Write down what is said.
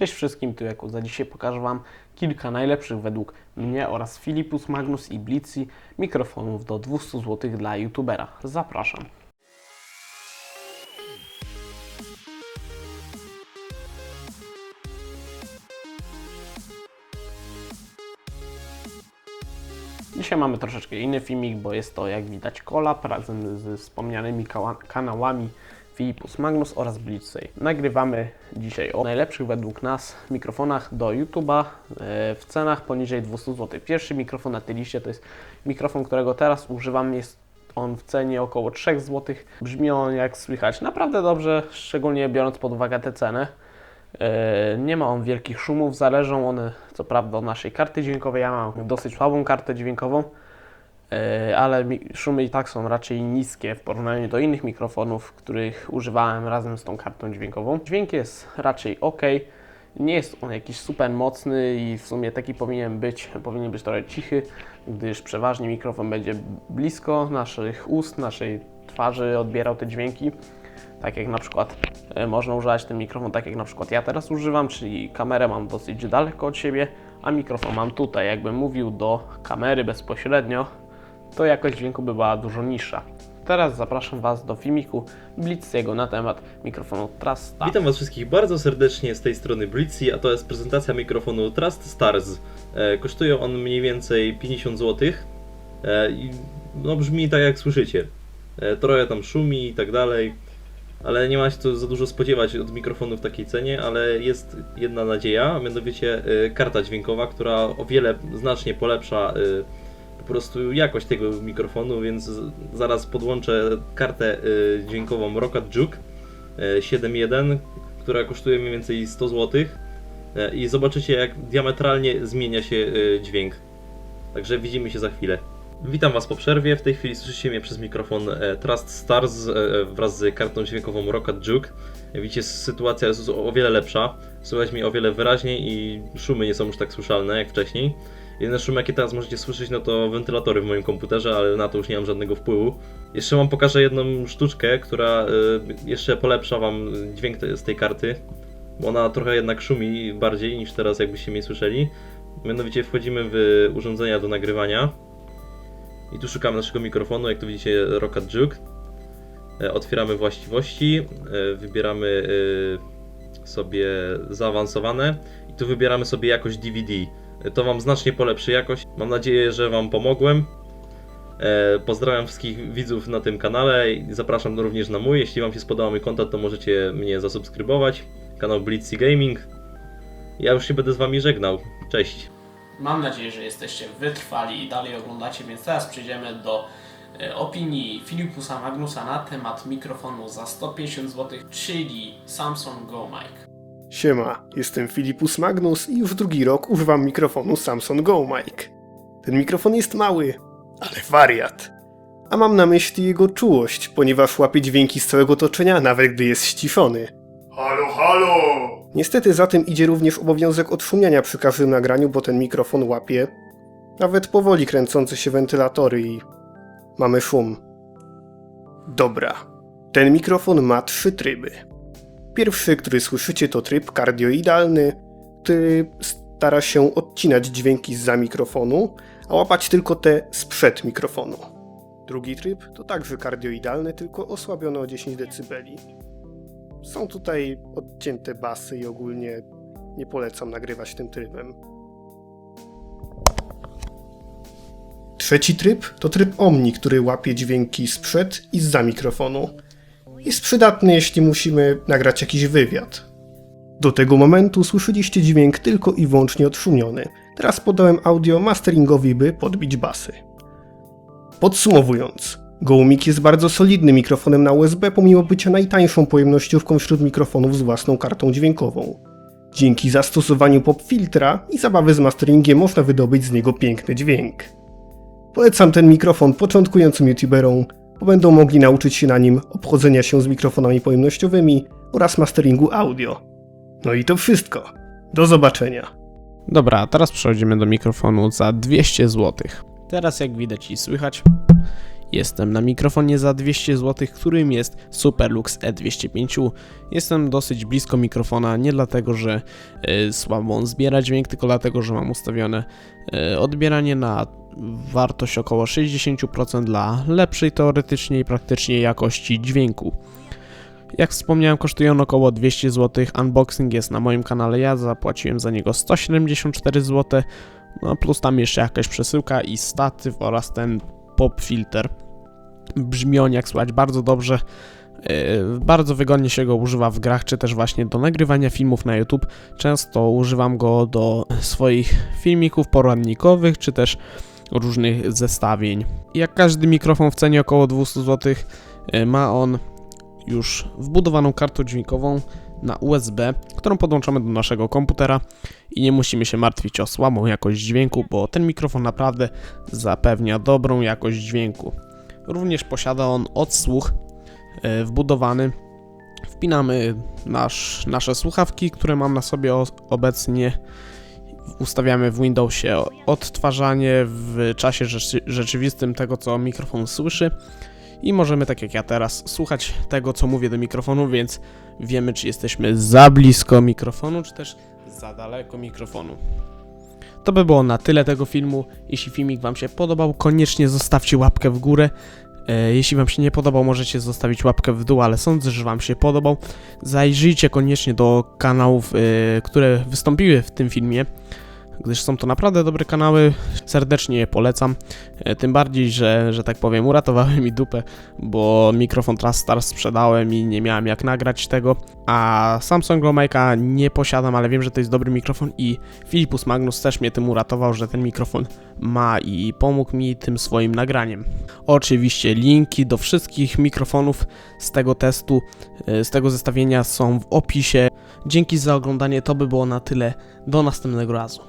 Cześć wszystkim, tu Jakub. Za dzisiaj pokażę Wam kilka najlepszych według mnie oraz Philips Magnus i Blitzy mikrofonów do 200 zł dla youtubera. Zapraszam. Dzisiaj mamy troszeczkę inny filmik, bo jest to jak widać kolab razem ze wspomnianymi kanałami Philips Magnus oraz Blitzey. Nagrywamy dzisiaj o najlepszych według nas mikrofonach do YouTube'a e, w cenach poniżej 200 zł. Pierwszy mikrofon na tej liście to jest mikrofon, którego teraz używam. Jest on w cenie około 3 zł. Brzmi on jak słychać naprawdę dobrze, szczególnie biorąc pod uwagę tę cenę. E, Nie ma on wielkich szumów, zależą one co prawda od naszej karty dźwiękowej. Ja mam dosyć słabą kartę dźwiękową, ale mi- szumy i tak są raczej niskie w porównaniu do innych mikrofonów, których używałem razem z tą kartą dźwiękową. Dźwięk jest raczej ok. Nie jest on jakiś super mocny i w sumie taki powinien być, powinien być trochę cichy, gdyż przeważnie mikrofon będzie blisko naszych ust, naszej twarzy, odbierał te dźwięki. Tak jak na przykład e, można używać ten mikrofon, tak jak na przykład ja teraz używam, czyli kamerę mam dosyć daleko od siebie, a mikrofon mam tutaj. Jakbym mówił do kamery bezpośrednio, to jakość dźwięku by była dużo niższa. Teraz zapraszam Was do filmiku Blitziego na temat mikrofonu Trasta. Witam Was wszystkich bardzo serdecznie z tej strony Blitzy, a to jest prezentacja mikrofonu Trust Stars. E, kosztuje on mniej więcej 50 zł. E, no brzmi tak jak słyszycie. E, tam szumi i tak dalej, ale nie ma się co za dużo spodziewać od mikrofonu w takiej cenie, ale jest jedna nadzieja, mianowicie e, karta dźwiękowa, która o wiele znacznie polepsza e, po prostu jakość tego mikrofonu, więc zaraz podłączę kartę e, dźwiękową Rocket Juke e, 7.1, która kosztuje mniej więcej 100 zł e, i zobaczycie jak diametralnie zmienia się dźwięk. Także widzimy się za chwilę. Witam Was po przerwie. W tej chwili słyszycie mnie przez mikrofon Trust Stars wraz z kartą dźwiękową Rocket Juke. Widzicie, sytuacja jest o wiele lepsza. Słychać mnie o wiele wyraźniej i szumy nie są już tak słyszalne jak wcześniej. Jedyne szumy, jakie teraz możecie słyszeć, no to wentylatory w moim komputerze, ale na to już nie mam żadnego wpływu. Jeszcze Wam pokażę jedną sztuczkę, która y, jeszcze polepsza Wam dźwięk z tej karty. Bo ona trochę jednak szumi bardziej niż teraz, jakbyście mnie słyszeli. Mianowicie wchodzimy w urządzenia do nagrywania. I tu szukamy naszego mikrofonu, jak tu widzicie Rocket Juke. E, Otwieramy właściwości, e, wybieramy e, sobie zaawansowane i tu wybieramy sobie jakość DVD. To Wam znacznie polepszy jakość. Mam nadzieję, że Wam pomogłem. E, Pozdrawiam wszystkich widzów na tym kanale i zapraszam również na mój. Jeśli Wam się spodobał mój kontent, to możecie mnie zasubskrybować. Kanał Blitzy Gaming. Ja już się będę z Wami żegnał. Cześć. Mam nadzieję, że jesteście wytrwali i dalej oglądacie, więc teraz przejdziemy do e, opinii Philippusa Magnusa na temat mikrofonu za 150 zł, czyli Samsung Go Mic. Siema, jestem Filipus Magnus i już drugi rok używam mikrofonu Samsung Go Mic. Ten mikrofon jest mały, ale wariat. A mam na myśli jego czułość, ponieważ łapie dźwięki z całego otoczenia, nawet gdy jest ściszony. Halo, halo! Niestety za tym idzie również obowiązek odszumiania przy każdym nagraniu, bo ten mikrofon łapie nawet powoli kręcące się wentylatory i mamy szum. Dobra, ten mikrofon ma trzy tryby. Pierwszy, który słyszycie, to tryb kardioidalny, który stara się odcinać dźwięki zza mikrofonu, a łapać tylko te sprzed mikrofonu. Drugi tryb to także kardioidalny, tylko osłabiony o 10 dB. Są tutaj odcięte basy i ogólnie nie polecam nagrywać tym trybem. Trzeci tryb to tryb Omni, który łapie dźwięki sprzed i zza mikrofonu jest przydatny, jeśli musimy nagrać jakiś wywiad. Do tego momentu słyszeliście dźwięk tylko i wyłącznie odszumiony. Teraz podałem audio masteringowi, by podbić basy. Podsumowując, Gołmik jest bardzo solidnym mikrofonem na USB, pomimo bycia najtańszą pojemnościówką wśród mikrofonów z własną kartą dźwiękową. Dzięki zastosowaniu pop filtra i zabawy z masteringiem można wydobyć z niego piękny dźwięk. Polecam ten mikrofon początkującym youtuberom, bo będą mogli nauczyć się na nim obchodzenia się z mikrofonami pojemnościowymi oraz masteringu audio. No i to wszystko. Do zobaczenia. Dobra, teraz przechodzimy do mikrofonu za 200 zł. Teraz jak widać i słychać, Jestem na mikrofonie za 200 zł, którym jest Superlux E205. Jestem dosyć blisko mikrofona, nie dlatego, że y, słabo on zbiera dźwięk, tylko dlatego, że mam ustawione y, odbieranie na wartość około 60% dla lepszej teoretycznie i praktycznie jakości dźwięku. Jak wspomniałem, kosztuje on około 200 zł. Unboxing jest na moim kanale, ja zapłaciłem za niego 174 zł. No plus tam jeszcze jakaś przesyłka i statyw oraz ten pop filter. Brzmi on jak słychać bardzo dobrze. Yy, bardzo wygodnie się go używa w grach, czy też właśnie do nagrywania filmów na YouTube. Często używam go do swoich filmików poradnikowych, czy też różnych zestawień. Jak każdy mikrofon w cenie około 200 zł, yy, ma on już wbudowaną kartę dźwiękową na USB, którą podłączamy do naszego komputera i nie musimy się martwić o słabą jakość dźwięku, bo ten mikrofon naprawdę zapewnia dobrą jakość dźwięku. Również posiada on odsłuch e, wbudowany. Wpinamy nasz, nasze słuchawki, które mam na sobie obecnie. Ustawiamy w Windowsie odtwarzanie w czasie rzeczy, rzeczywistym tego, co mikrofon słyszy. I możemy, tak jak ja teraz, słuchać tego, co mówię do mikrofonu, więc wiemy, czy jesteśmy za blisko mikrofonu, czy też za daleko mikrofonu. To by było na tyle tego filmu. Jeśli filmik Wam się podobał, koniecznie zostawcie łapkę w górę. E, Jeśli Wam się nie podobał, możecie zostawić łapkę w dół, ale sądzę, że Wam się podobał. Zajrzyjcie koniecznie do kanałów, e, które wystąpiły w tym filmie, gdyż są to naprawdę dobre kanały. Serdecznie je polecam. E, Tym bardziej, że, że tak powiem, uratowały mi dupę, bo mikrofon Trastar sprzedałem i nie miałem jak nagrać tego. A Samsung Lomeka nie posiadam, ale wiem, że to jest dobry mikrofon i Philippus Magnus też mnie tym uratował, że ten mikrofon ma i pomógł mi tym swoim nagraniem. Oczywiście linki do wszystkich mikrofonów z tego testu, e, z tego zestawienia są w opisie. Dzięki za oglądanie, to by było na tyle. Do następnego razu.